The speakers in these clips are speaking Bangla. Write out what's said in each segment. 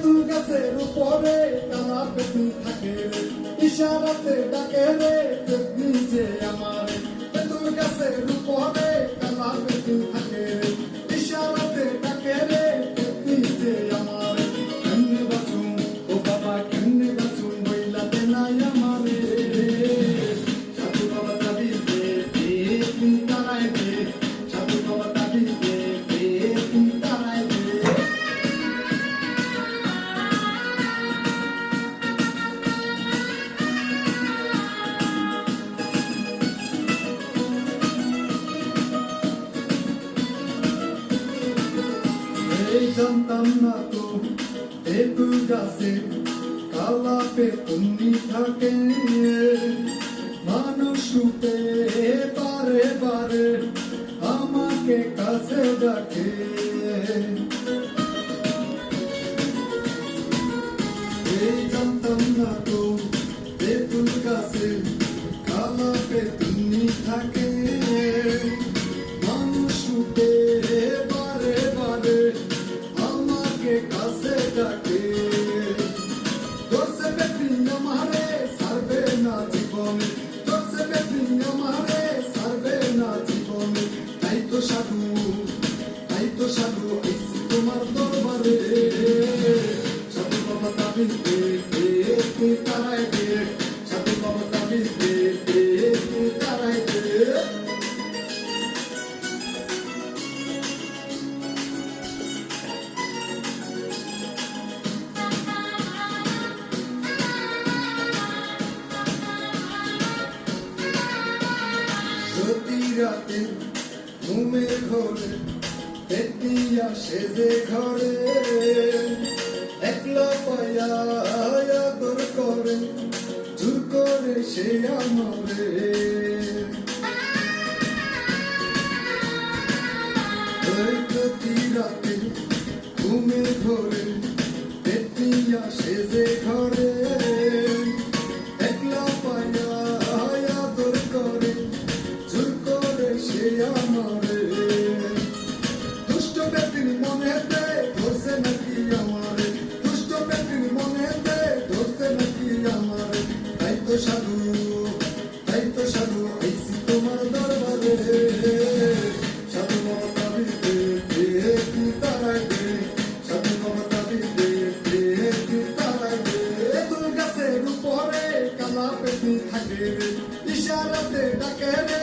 তেঁতু গাছের উপরে টানা পেতু থাকে ইশারাতে ডাকে রে নিজে আমার জানতাম থাকে। মানুষ রূপে বারে বারে আমাকে কাছে ডাকে। না তো তেঁতুল গাছে কালা পেতনি থাকে। না জীবনে দোষে বেটি আমারে সারবে না জীবনে তাই তো সাধু তাই তো সাধু আইসি তোমার দরবারে সাধু বাবা তাবিজ দে দে রাতে ঘুমের ঘরে পেটিয়া সেজে ঘরে। একলা পায়া আদর করে জোর করে সে আমরে। প্রতি রাতে ঘুমের ঘরে নাকি আমারে তাই তো সাধু তাই তো সাধু আইসি তোমার দরবারে সাধু মমতা বিদে কি কি থাকে রে ইশারাতে ডাকে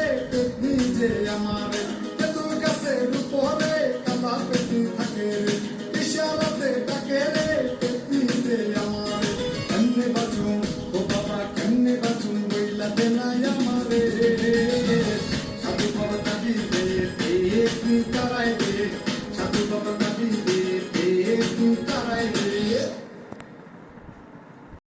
বইলা দেনাই আমারে সাধু বাবা তাবি দে দে তুই তারাই দে